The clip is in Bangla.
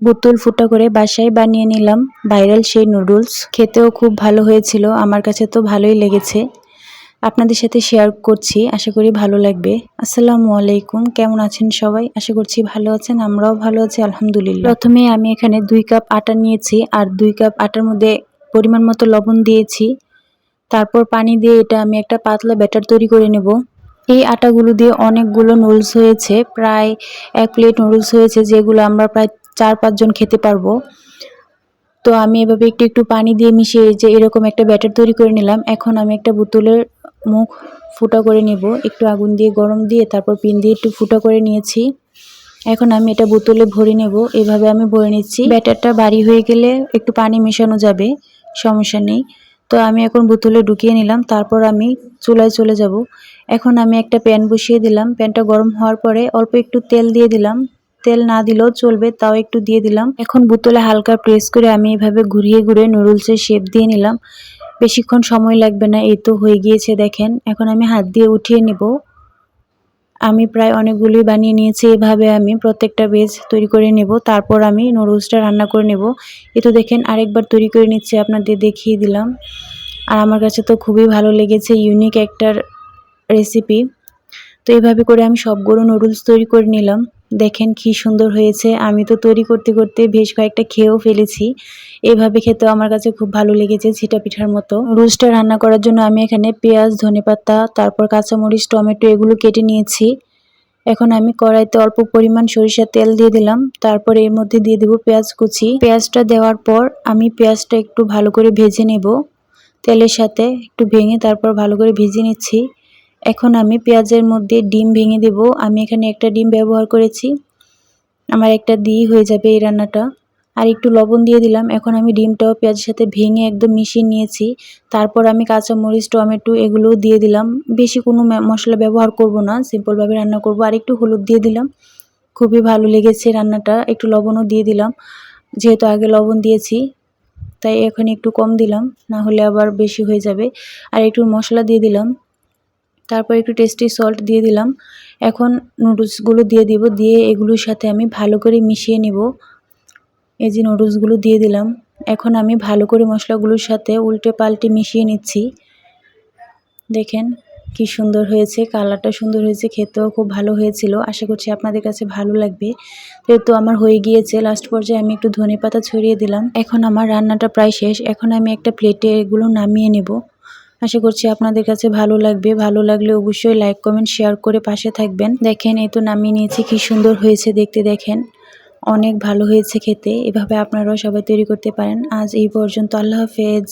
বোতল ফুটা করে বাসায় বানিয়ে নিলাম। ভাইরাল সেই নুডলস। খেতেও খুব ভালো হয়েছিল। আমার কাছে তো ভালোই লেগেছে। আপনাদের সাথে শেয়ার করছি। আশা করি ভালো লাগবে। আসসালামু আলাইকুম। কেমন আছেন সবাই? আশা করছি ভালো আছেন। আমরাও ভালো আছি, আলহামদুলিল্লাহ। প্রথমে আমি এখানে দুই কাপ আটা নিয়েছি আর দুই কাপ আটার মধ্যে পরিমাণ মতো লবণ দিয়েছি। তারপর পানি দিয়ে এটা আমি একটা পাতলা ব্যাটার তৈরি করে নেব। এই আটাগুলো দিয়ে অনেকগুলো নুডলস হয়েছে। প্রায় এক প্লেট নুডলস হয়েছে, যেগুলো আমরা প্রায় চার পাঁচজন খেতে পারব। তো আমি এভাবে একটু একটু পানি দিয়ে মিশিয়ে যে এরকম একটা ব্যাটার তৈরি করে নিলাম। এখন আমি একটা বোতলের মুখ ফুটা করে নেব। একটু আগুন দিয়ে, গরম দিয়ে, তারপর পিন দিয়ে একটু ফুটা করে নিয়েছি। এখন আমি এটা বোতলে ভরে নেব। এভাবে আমি ভরে নিচ্ছি। ব্যাটারটা বাড়ি হয়ে গেলে একটু পানি মেশানো যাবে, সমস্যা নেই। তো আমি এখন বোতলে ঢুকিয়ে নিলাম। তারপর আমি চুলায় চলে যাব। এখন আমি একটা প্যান বসিয়ে দিলাম। প্যানটা গরম হওয়ার পরে অল্প একটু তেল দিয়ে দিলাম। তেল না দিলেও চলবে, তাও একটু দিয়ে দিলাম। এখন বোতলে হালকা প্রেস করে আমি এভাবে ঘুরিয়ে ঘুরে নুডলসের শেপ দিয়ে নিলাম। বেশিক্ষণ সময় লাগবে না, এই তো হয়ে গিয়েছে, দেখেন। এখন আমি হাত দিয়ে উঠিয়ে নেব। আমি প্রায় অনেকগুলোই বানিয়ে নিয়েছি, এভাবে আমি প্রত্যেকটা বেজ তৈরি করে নেব। তারপর আমি নুডলসটা রান্না করে নেব। এ তো দেখেন, আরেকবার তৈরি করে নিচ্ছি, আপনাদের দেখিয়ে দিলাম। আর আমার কাছে তো খুবই ভালো লেগেছে ইউনিক একটা রেসিপি তো এইভাবে করে আমি সবগুলো নুডলস তৈরি করে নিলাম। দেখেন কি সুন্দর হয়েছে। আমি তো তৈরি করতে করতে বেশ কয়েকটা খেয়েও ফেলেছি। এভাবে খেতেও আমার কাছে খুব ভালো লেগেছে ছিটা পিঠার মতো। রুস্টটা রান্না করার জন্য আমি এখানে পেঁয়াজ ধনেপাতা তারপর কাঁচামরিচ, টমেটো এগুলো কেটে নিয়েছি। এখন আমি কড়াইতে অল্প পরিমাণ সরিষার তেল দিয়ে দিলাম। তারপর এর মধ্যে দিয়ে দেবো পেঁয়াজ কুচি। পেঁয়াজটা দেওয়ার পর আমি পেঁয়াজটা একটু ভালো করে ভেজে নেব। তেলের সাথে একটু ভেঙে তারপর ভালো করে ভেজে নিচ্ছি। এখন আমি পেঁয়াজের মধ্যে ডিম ভেঙে দেব। আমি এখানে একটা ডিম ব্যবহার করেছি। আমার একটা দিয়ে হয়ে যাবে এই রান্নাটা। আর একটু লবণ দিয়ে দিলাম। এখন আমি ডিমটাও পেঁয়াজের সাথে ভেঙে একদম মিশিয়ে নিয়েছি। তারপর আমি কাঁচা মরিচ টমেটো এগুলোও দিয়ে দিলাম। বেশি কোনো মশলা ব্যবহার করব না। সিম্পলভাবে রান্না করব। আর একটু হলুদ দিয়ে দিলাম। খুবই ভালো লেগেছে রান্নাটা। একটু লবণও দিয়ে দিলাম। যেহেতু আগে লবণ দিয়েছি, তাই এখন একটু কম দিলাম। না হলে আবার বেশি হয়ে যাবে। আর একটু মশলা দিয়ে দিলাম। তারপর একটু টেস্টি সল্ট দিয়ে দিলাম। এখন নুডলসগুলো দিয়ে দিব, দিয়ে এগুলোর সাথে আমি ভালো করে মিশিয়ে নেব। এই যে নুডলসগুলো দিয়ে দিলাম। এখন আমি ভালো করে মশলাগুলোর সাথে উল্টে পাল্টে মিশিয়ে নিচ্ছি। দেখেন কি সুন্দর হয়েছে, কালারটা সুন্দর হয়েছে, খেতেও খুব ভালো হয়েছিল। আশা করছি আপনাদের কাছে ভালো লাগবে। তো আমার হয়ে গিয়েছে লাস্ট পর্যায়ে আমি একটু ধনে পাতা ছড়িয়ে দিলাম। এখন আমার রান্নাটা প্রায় শেষ। এখন আমি একটা প্লেটে এগুলো নামিয়ে নেব। আশা করছি আপনাদের কাছে ভালো লাগবে। ভালো লাগলে অবশ্যই লাইক কমেন্ট শেয়ার করে পাশে থাকবেন। দেখেন, এই তো নামিয়ে নিয়েছি। কি সুন্দর হয়েছে দেখতে দেখেন। অনেক ভালো হয়েছে খেতে। এভাবে আপনারাও সবাই তৈরি করতে পারেন। আজ এই পর্যন্ত আল্লাহ হাফেজ।